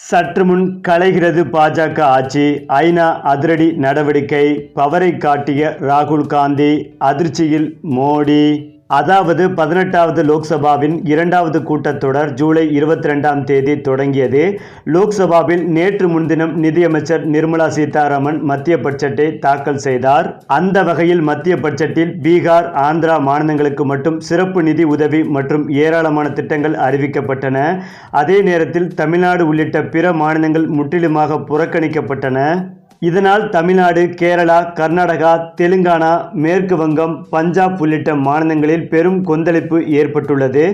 சற்று முன் கலைகிறது பாஜக ஆட்சி. ஐநா அதிரடி நடவடிக்கை பவரை காட்டிய ராகுல் காந்தி அதிர்ச்சியில் மோடி. அதாவது பதினெட்டாவது லோக்சபாவின் இரண்டாவது கூட்டத்தொடர் ஜூலை இருபத்தி ரெண்டாம் தேதி தொடங்கியது. லோக்சபாவில் நேற்று முன்தினம் நிதியமைச்சர் நிர்மலா சீதாராமன் மத்திய பட்ஜெட்டை தாக்கல் செய்தார். அந்த வகையில் மத்திய பட்ஜெட்டில் பீகார் ஆந்திரா மாநிலங்களுக்கு மட்டும் சிறப்பு நிதி உதவி மற்றும் ஏராளமான திட்டங்கள் அறிவிக்கப்பட்டன. அதே நேரத்தில் தமிழ்நாடு உள்ளிட்ட பிற மாநிலங்கள் முற்றிலுமாக புறக்கணிக்கப்பட்டன. இதனால் தமிழ்நாடு கேரளா கர்நாடகா தெலுங்கானா மேற்கு வங்கம் பஞ்சாப் உள்ளிட்ட மாநிலங்களில் பெரும் கொந்தளிப்பு ஏற்பட்டுள்ளது.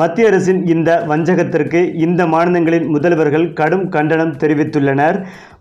மத்திய அரசின் இந்த வஞ்சகத்திற்கு இந்த மாநிலங்களின் முதல்வர்கள் கடும் கண்டனம் தெரிவித்துள்ளனர்.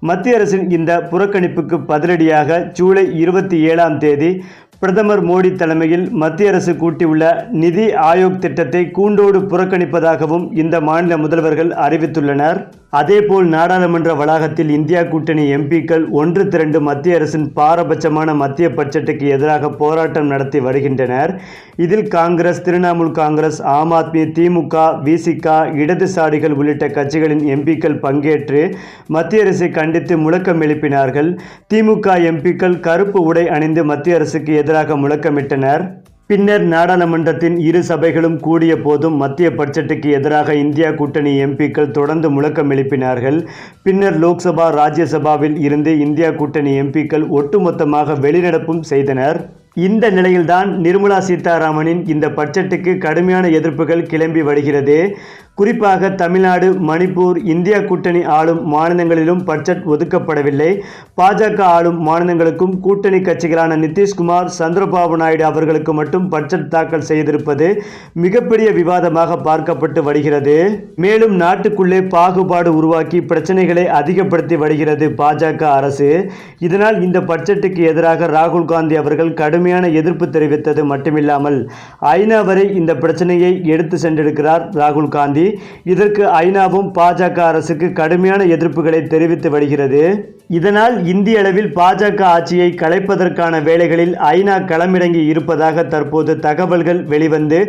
மத்திய அரசின் இந்த புறக்கணிப்புக்கு பதிலடியாக ஜூலை இருபத்தி ஏழாம் தேதி பிரதமர் மோடி தலைமையில் மத்திய அரசு கூட்டியுள்ள நிதி ஆயோக் திட்டத்தை கூண்டோடு புறக்கணிப்பதாகவும் இந்த மாநில முதல்வர்கள் அறிவித்துள்ளனர். அதேபோல் நாடாளுமன்ற வளாகத்தில் இந்தியா கூட்டணி எம்பிக்கள் ஒன்று திரண்டு மத்திய அரசின் பாரபட்சமான மத்திய பட்ஜெட்டுக்கு எதிராக போராட்டம் நடத்தி வருகின்றனர். இதில் காங்கிரஸ் திரிணாமுல் காங்கிரஸ் ஆம் ஆத்மி திமுக விசிக இடதுசாரிகள் உள்ளிட்ட கட்சிகளின் எம்பிக்கள் பங்கேற்று மத்திய அரசை கண்டித்து முழக்கம் எழுப்பினார்கள். திமுக எம்பிக்கள் கருப்பு உடை அணிந்து மத்திய அரசுக்கு எதிராக முழக்கமிட்டனர். பின்னர் நாடாளுமன்றத்தின் இரு சபைகளும் கூடிய போதும் மத்திய பட்ஜெட்டுக்கு எதிராக இந்தியா கூட்டணி எம்பிக்கள் தொடர்ந்து முழக்கம் எழுப்பினார்கள். பின்னர் லோக்சபா ராஜ்யசபாவில் இருந்து இந்தியா கூட்டணி எம்பிக்கள் ஒட்டுமொத்தமாக வெளிநடப்பும் செய்தனர். இந்த நிலையில்தான் நிர்மலா சீதாராமனின் இந்த பட்ஜெட்டுக்கு கடுமையான எதிர்ப்புகள் கிளம்பி வருகிறது. குறிப்பாக தமிழ்நாடு மணிப்பூர் இந்தியா கூட்டணி ஆளும் மாநிலங்களிலும் பட்ஜெட் ஒதுக்கப்படவில்லை. பாஜக ஆளும் மாநிலங்களுக்கும் கூட்டணி கட்சிகளான நிதிஷ்குமார் சந்திரபாபு நாயுடு அவர்களுக்கு மட்டும் பட்ஜெட் தாக்கல் செய்திருப்பது மிகப்பெரிய விவாதமாக பார்க்கப்பட்டு வருகிறது. மேலும் நாட்டுக்குள்ளே பாகுபாடு உருவாக்கி பிரச்சனைகளை அதிகப்படுத்தி வருகிறது பாஜக அரசு. இதனால் இந்த பட்ஜெட்டுக்கு எதிராக ராகுல் காந்தி அவர்கள் கடுமையான எதிர்ப்பு தெரிவித்தது மட்டுமில்லாமல் ஐநா வரை இந்த பிரச்சனையை எடுத்து சென்றிருக்கிறார் ராகுல் காந்தி. இதற்கு ஐநாவும் பாஜக அரசுக்கு கடுமையான எதிர்ப்புகளை தெரிவித்து வருகிறது. இதனால் இந்திய அளவில் பாஜக ஆட்சியை கலைப்பதற்கான வேலைகளில் ஐநா களமிறங்கி இருப்பதாக தற்போது தகவல்கள் வெளிவந்து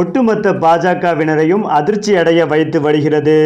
ஒட்டுமொத்த பாஜகவினரையும் அதிர்ச்சி அடைய வைத்து வருகிறது.